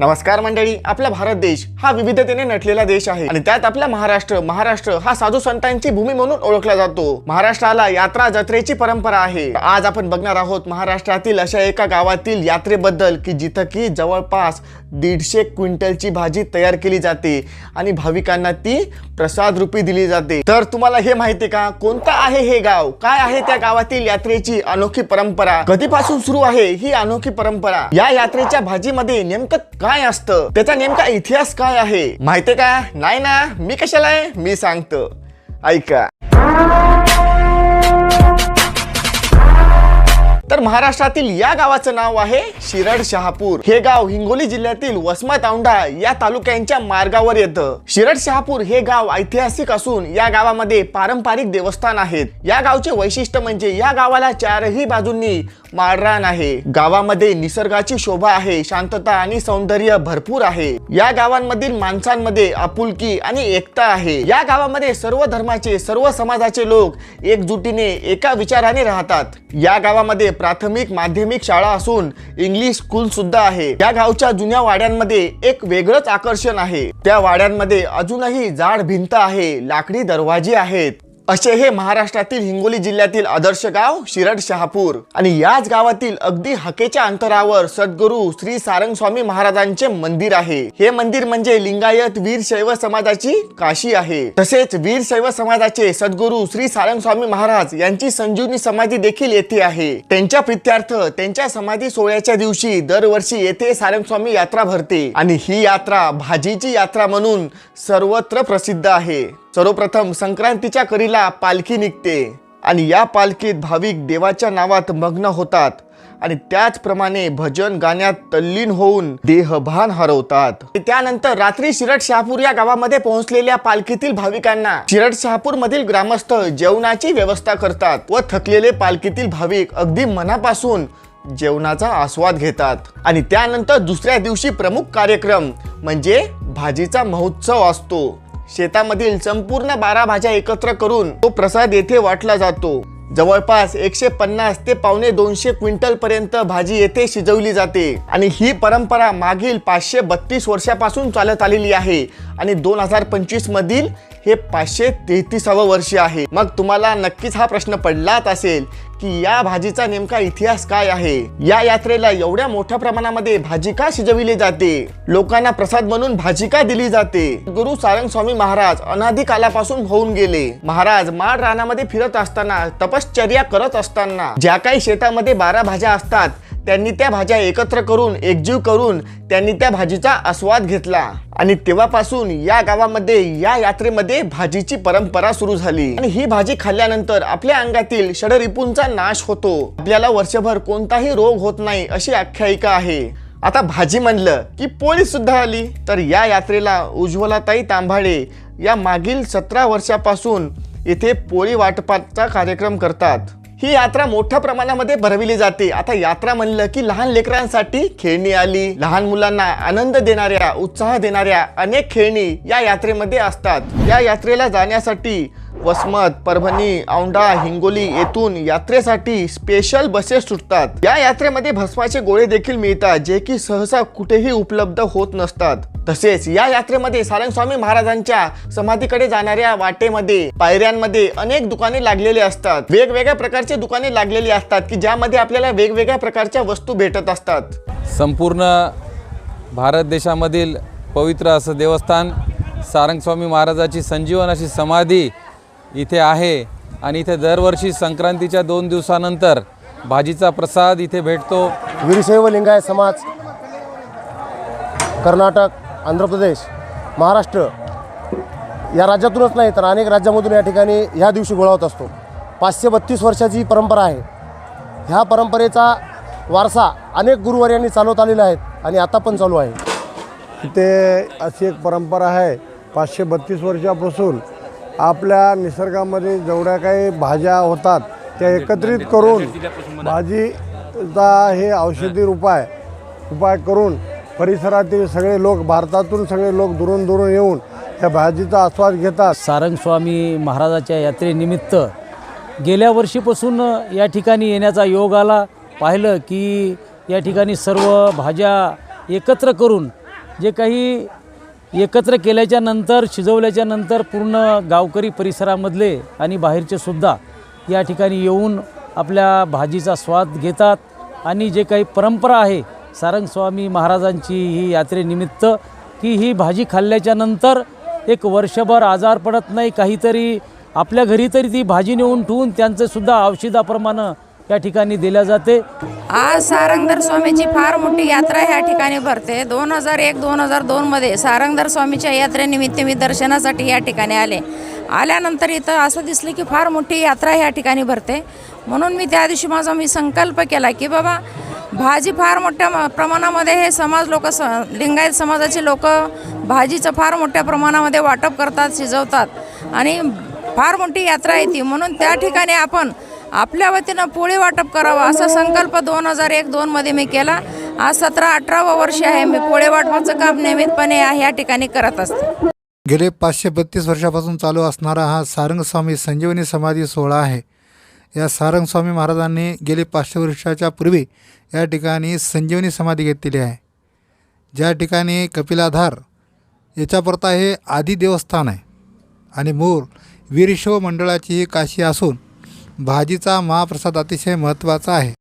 नमस्कार मंडळी आपला भारत देश हा विविधतेने नटलेला देश आहे आणि त्यात आपला महाराष्ट्र महाराष्ट्र हा साधू संतांची भूमी म्हणून ओळखला जातो. महाराष्ट्राला यात्रा जत्रेची परंपरा आहे. आज आपण बघणार आहोत महाराष्ट्रातील अशा एका गावातील यात्रेबद्दल की जिथं की जवळपास दीडशे क्विंटलची भाजी तयार केली जाते आणि भाविकांना ती प्रसाद रूपी दिली जाते. तर तुम्हाला हे माहिती का? कोणतं आहे हे गाव? काय आहे त्या गावातील यात्रेची अनोखी परंपरा? कधीपासून सुरू आहे ही अनोखी परंपरा? या यात्रेच्या भाजीमध्ये नेमकं काय असतं? त्याचा नेमका इतिहास काय आहे? माहितीये का? नाही ना? मी कशाला आहे? मी सांगतो. ऐका. तर महाराष्ट्रातील या गावाचं नाव आहे शिरड शहापूर. हे गाव हिंगोली जिल्ह्यातील वसमा औंढा या तालुक्यांच्या मार्गावर येतं. शिरड शहापूर हे गाव ऐतिहासिक असून या गावामध्ये पारंपरिक देवस्थान आहेत. या गावचे वैशिष्ट्य म्हणजे या गावाला चारही बाजूंनी माळरान आहे. गावामध्ये निसर्गाची शोभा आहे शांतता आणि सौंदर्य भरपूर आहे. या गावांमधील माणसांमध्ये आपुलकी आणि एकता आहे. या गावामध्ये सर्व धर्माचे सर्व समाजाचे लोक एकजुटीने एका विचाराने राहतात. या गावामध्ये प्राथमिक माध्यमिक शाळा असून इंग्लिश स्कूल सुद्धा आहे. या गावच्या जुन्या वाड्यांमध्ये एक वेगळंच आकर्षण आहे. त्या वाड्यांमध्ये अजूनही जाड भिंत आहे. लाकडी दरवाजे आहेत. असे हे महाराष्ट्रातील हिंगोली जिल्ह्यातील आदर्श गाव शिरड शहापूर. आणि याच गावातील अगदी हकेच्या अंतरावर सद्गुरू श्री सारंग स्वामी महाराजांचे मंदिर आहे. हे मंदिर म्हणजे लिंगायत वीरशैव समाजाची काशी आहे. तसेच वीरशैव समाजाचे सद्गुरू श्री सारंग स्वामी महाराज यांची संजीवनी समाधी देखील येथे आहे. त्यांच्या प्रित्यार्थ त्यांच्या समाधी सोहळ्याच्या दिवशी दरवर्षी येथे सारंग स्वामी यात्रा भरते. आणि ही यात्रा भाजीची यात्रा म्हणून सर्वत्र प्रसिद्ध आहे. सर्वप्रथम संक्रांतीच्या करीला पालखी निघते आणि या पालखीत भाविक देवाच्या नावात मग्न होतात आणि त्याचप्रमाणे भजन गाण्यात तल्लीन होऊन देहभान हरवतात. त्यानंतर रात्री शिरट शहापूर या गावामध्ये पोहोचलेल्या पालखीतील भाविकांना शिरट शहापूर मधील ग्रामस्थ जेवणाची व्यवस्था करतात व थकलेले पालखीतील भाविक अगदी मनापासून जेवणाचा आस्वाद घेतात. आणि त्यानंतर दुसऱ्या दिवशी प्रमुख कार्यक्रम म्हणजे भाजीचा महोत्सव असतो. शेतामधील संपूर्ण बारा भाज्या एकत्र करून तो प्रसाद येथे वाटला जातो. जवळपास एकशे पन्नास ते पावणे दोनशे क्विंटल पर्यंत भाजी येथे शिजवली जाते. आणि ही परंपरा मागील पाचशे बत्तीस वर्षापासून चालत आलेली आहे. आणि दोन हजार पंचवीस मधील हे पाचशे तेहतीसावं वर्ष आहे. मग तुम्हाला नक्कीच हा प्रश्न पडलाच असेल की या भाजीचा नेमका इतिहास काय आहे? या यात्रेला एवढ्या मोठ्या प्रमाणामध्ये भाजी का शिजविली जाते? लोकांना प्रसाद म्हणून भाजी का दिली जाते? गुरु सारंग स्वामी महाराज अनादी कालापासून होऊन गेले. महाराज माळ रानामध्ये फिरत असताना तपश्चर्या करत असताना ज्या काही शेतामध्ये बारा भाज्या असतात त्यांनी त्या भाज्या एकत्र करून एकजीव करून त्यांनी त्या भाजीचा आस्वाद घेतला. आणि तेव्हापासून या गावामध्ये या यात्रेमध्ये भाजीची परंपरा सुरू झाली. आणि ही भाजी खाल्ल्यानंतर आपल्या अंगातील षडरिपूंचा नाश होतो. आपल्याला वर्षभर कोणताही रोग होत नाही अशी आख्यायिका आहे. आता भाजी म्हणलं की पोळी सुद्धा आली. तर या यात्रेला उज्ज्वलाताई तांभाळे या मागील सतरा वर्षापासून इथे पोळी वाटपाचा कार्यक्रम करतात. ही यात्रा मोठ्या प्रमाणामध्ये भरविली जाते. आता यात्रा म्हणलं की लहान लेकरांसाठी खेळणी आली लहान मुलांना आनंद देणाऱ्या उत्साह देणाऱ्या अनेक खेळणी या यात्रेमध्ये असतात. या यात्रेला जाण्यासाठी वसमत परभणी औंढा हिंगोली येथून यात्रेसाठी स्पेशल बसेस सुटतात. या यात्रेमध्ये भस्माचे गोळे देखील मिळतात जे की सहसा कुठेही उपलब्ध होत नसतात. तसेच या यात्रेमध्ये सारंग स्वामी महाराजांच्या समाधीकडे जाणाऱ्या वाटेमध्ये पायऱ्यांमध्ये अनेक दुकाने लागलेली असतात. वेगवेगळ्या प्रकारचे दुकाने लागलेली असतात की ज्यामध्ये आपल्याला वेगवेगळ्या प्रकारच्या वस्तू भेटत असतात. संपूर्ण भारत देशामधील पवित्र असं देवस्थान सारंगस्वामी महाराजाची संजीवन अशी समाधी इथे आहे आणि इथे दरवर्षी संक्रांतीच्या दोन दिवसानंतर भाजीचा प्रसाद इथे भेटतो. वीरशैव लिंगायत समाज कर्नाटक आंध्र प्रदेश महाराष्ट्र या राज्यातूनच नाही तर अनेक राज्यामधून या ठिकाणी ह्या दिवशी गोळा होत असतो. पाचशे बत्तीस वर्षाची परंपरा आहे. ह्या परंपरेचा वारसा अनेक गुरुवर्यांनी चालवत आलेला आहे आणि आता पण चालू आहे. इथे अशी एक परंपरा आहे पाचशे बत्तीस वर्षापासून आपल्या निसर्गामध्ये जेवढ्या काही भाज्या होतात त्या एकत्रित करून भाजीचा हे औषधी उपाय उपाय करून परिसरातील सगळे लोक भारतातून सगळे लोक दुरून दुरून येऊन या भाजीचा आस्वाद घेतात. सारंग स्वामी महाराजाच्या यात्रेनिमित्त गेल्या वर्षीपासून या ठिकाणी येण्याचा योग आला. पाहिलं की या ठिकाणी सर्व भाज्या एकत्र करून जे काही एकत्र केल्याच्यानंतर शिजवल्याच्या नंतर पूर्ण गावकरी परिसरामधले आणि बाहेरचे सुद्धा या ठिकाणी येऊन आपल्या भाजीचा स्वाद घेतात. आणि जे काही परंपरा आहे सारंगस्वामी महाराजांची ही यात्रेनिमित्त की ही भाजी खाल्ल्याच्या नंतर एक वर्षभर आजार पडत नाही काहीतरी आपल्या घरी तरी ती भाजी नेऊन ठेवून त्यांचंसुद्धा औषधाप्रमाणे या ठिकाणी दिल्या जाते. आज सारंगधर स्वामीची फार मोठी यात्रा ह्या ठिकाणी भरते. दोन हजार एक दोन हजार दोनमध्ये सारंगधर स्वामीच्या यात्रेनिमित्त मी दर्शनासाठी या ठिकाणी आले. आल्यानंतर इथं असं दिसलं की फार मोठी यात्रा ह्या ठिकाणी भरते. म्हणून मी त्या दिवशी माझा मी संकल्प केला की बाबा भाजी फार मोठ्या म- प्रमाणामध्ये हे समाज लोक स लिंगायत समाजाचे लोक भाजीचं फार मोठ्या प्रमाणामध्ये वाटप करतात शिजवतात. आणि फार मोठी यात्रा येते म्हणून त्या ठिकाणी आपण आपल्या वतीनं पोळी वाटप करावं असा संकल्प दोन हजार एक दोनमध्ये मी केला. आज सतरा अठरावं वर्ष आहे. मी पोळे वाटपाचं काम नियमितपणे या ठिकाणी करत असते. गेले पाचशे बत्तीस वर्षापासून चालू असणारा हा सारंगस्वामी संजीवनी समाधी सोहळा आहे. या सारंगस्वामी महाराजांनी गेले पाचशे वर्षाच्या पूर्वी या ठिकाणी संजीवनी समाधी घेतलेली आहे. ज्या ठिकाणी कपिलाधार याच्यापुरता हे आदी देवस्थान आहे आणि मूळ वीरशैव मंडळाची ही काशी असून भाजीचा महाप्रसाद अतिशय महत्त्वाचा आहे.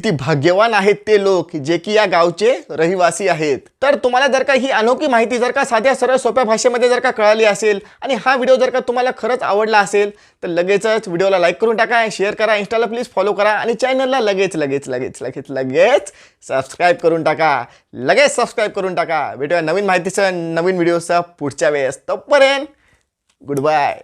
किती भाग्यवान आहेत ते लोक जे की या गावचे रहिवासी आहेत. तर तुम्हाला जर का ही अनोखी माहिती जर का साध्या सरळ सोप्या भाषेमध्ये जर का कळाली असेल आणि हा व्हिडिओ जर का तुम्हाला खरंच आवडला असेल तर लगेचच व्हिडिओला लाईक करून टाका शेअर करा इंस्टाला प्लीज फॉलो करा आणि चॅनलला लगेच लगेच लगेच लगेच लगेच सबस्क्राईब करून टाका. लगेच सबस्क्राईब करून टाका. भेटूया नवीन माहितीचं नवीन व्हिडिओसह पुढच्या वेळेस. तोपर्यंत गुड बाय